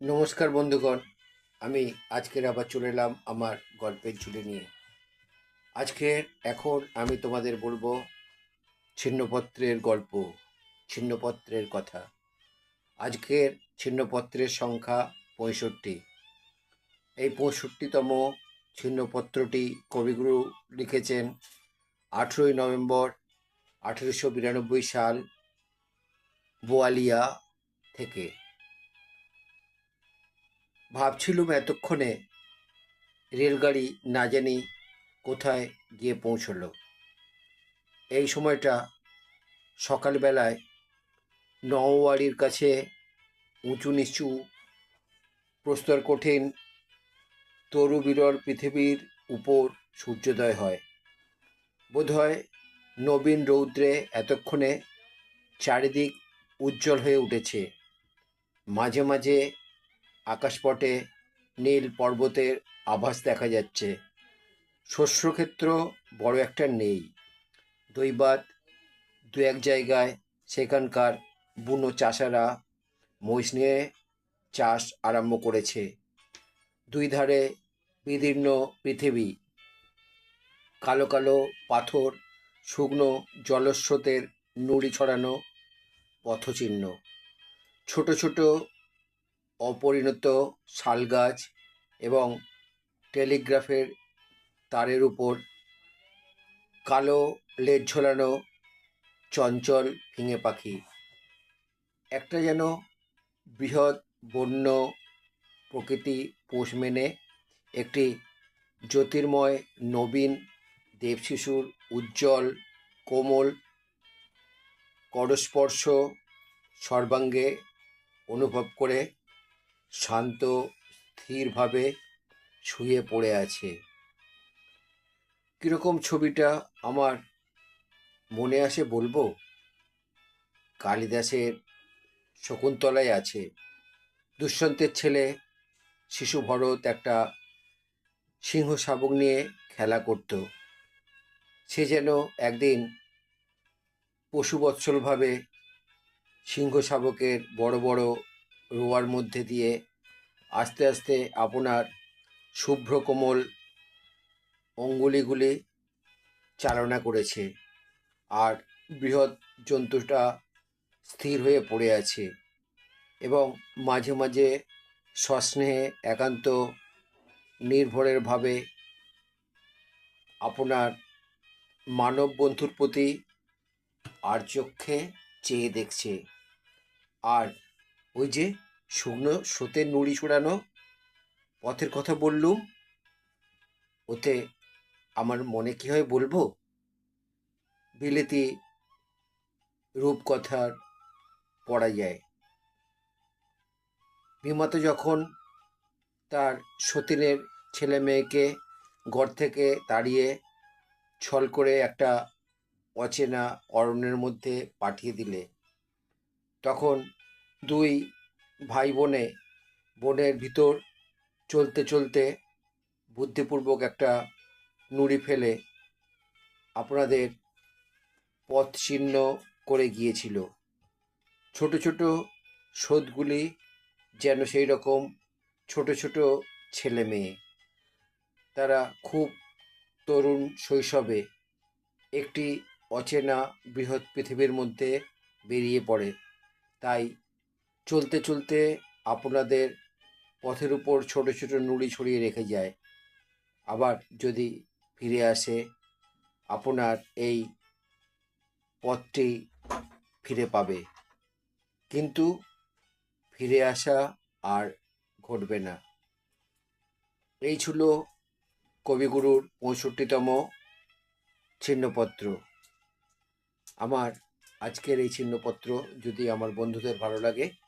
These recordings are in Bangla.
নমস্কার বন্ধুগণ, আমি আজকের আবার চলে এলাম আমার গল্পের ঝুলি নিয়ে। আজকের এখন আমি তোমাদের বলব ছিন্নপত্রের গল্প, ছিন্নপত্রের কথা। আজকের ছিন্নপত্রের সংখ্যা পঁয়ষট্টি। এই পঁয়ষট্টিতম ছিন্নপত্রটি কবিগুরু লিখেছেন আঠেরোই নভেম্বর আঠেরোশো বিরানব্বই সাল বোয়ালিয়া থেকে। ভাবছিলুম এতক্ষণে রেলগাড়ি না জানি কোথায় গিয়ে পৌঁছলো। এই সময়টা সকালবেলায় নওয়ারির কাছে উঁচু নিচু, প্রস্তর কঠিন তরু বিরল পৃথিবীর উপর সূর্যোদয় হয়। বোধহয় নবীন রৌদ্রে এতক্ষণে চারিদিক উজ্জ্বল হয়ে উঠেছে। মাঝে মাঝে আকাশপটে নীল পর্বতের আভাস দেখা যাচ্ছে। শস্যক্ষেত্র বড় একটা নেই। দৈবাত দু এক জায়গায় সেখানকার বুনো চাষারা মহিষ নিয়ে চাষ আরম্ভ করেছে। দুই ধারে বিদীর্ণ পৃথিবী। কালো কালো পাথর, শুকনো জলস্রোতের নুড়ি ছড়ানো পথচিহ্ন। ছোট ছোট অপরিণত শাল গাছ এবং টেলিগ্রাফের তারের উপর কালো লেজ ঝোলানো চঞ্চল ফিঙে পাখি। একটা যেন বৃহৎ বন্য প্রকৃতি পোষ মেনে একটি জ্যোতির্ময় নবীন দেবশিশুর উজ্জ্বল, কোমল, করস্পর্শ সর্বাঙ্গে অনুভব করে শান্ত, স্থিরভাবে শুয়ে পড়ে আছে। কীরকম ছবিটা আমার মনে আসে বলব? কালিদাসের শকুন্তলায় আছে। দুষ্যন্তের ছেলে, শিশু ভরত একটা সিংহ শাবক নিয়ে খেলা করত। সে যেন একদিন পশুবৎসলভাবে সিংহ শাবকের বড় বড় রোয়ার মধ্যে দিয়ে আস্তে আস্তে আপনার শুভ্র কোমল অঙ্গুলিগুলি চালনা করেছে আর বৃহৎ জন্তুটা স্থির হয়ে পড়ে আছে এবং মাঝে মাঝে সস্নেহে একান্ত নির্ভরের ভাবে আপনার মানব বন্ধুর প্রতি আর চক্ষে চেয়ে দেখছে। আর ওই যে শুকনো স্রোতের নুড়ি ছড়ানো পথের কথা বললুম, ওতে আমার মনে কি হয় বলব? বিলেতি রূপকথার পড়া যায়। বিমাতা যখন তার সতীনের ছেলে মেয়েকে ঘর থেকে তাড়িয়ে ছল করে একটা অচেনা অরণ্যের মধ্যে পাঠিয়ে দিলে, তখন দুই ভাই বোনে বনের ভিতর চলতে চলতে বুদ্ধিপূর্বক একটা নুড়ি ফেলে আপনাদের পথ চিহ্ন করে গিয়েছিল। ছোট ছোট স্রোতগুলি যেন সেই রকম ছোট ছোট ছেলে মেয়ে। তারা খুব তরুণ শৈশবে একটি অচেনা বৃহৎ পৃথিবীর মধ্যে বেরিয়ে পড়ে। তাই চলতে চলতে আপনাদের পথের উপর ছোট ছোট নুড়ি ছড়িয়ে রেখে যায়। আবার যদি ফিরে আসে, আপনার এই পথটি ফিরে পাবে। কিন্তু ফিরে আসা আর ঘটবে না। এই ছিল কবিগুরুর পঁয়ষট্টিতম ছিন্নপত্র। আমার আজকের এই ছিন্নপত্র যদি আমার বন্ধুদের ভালো লাগে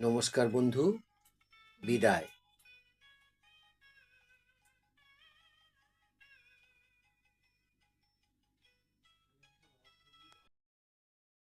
নমস্কার বন্ধু বিদায়।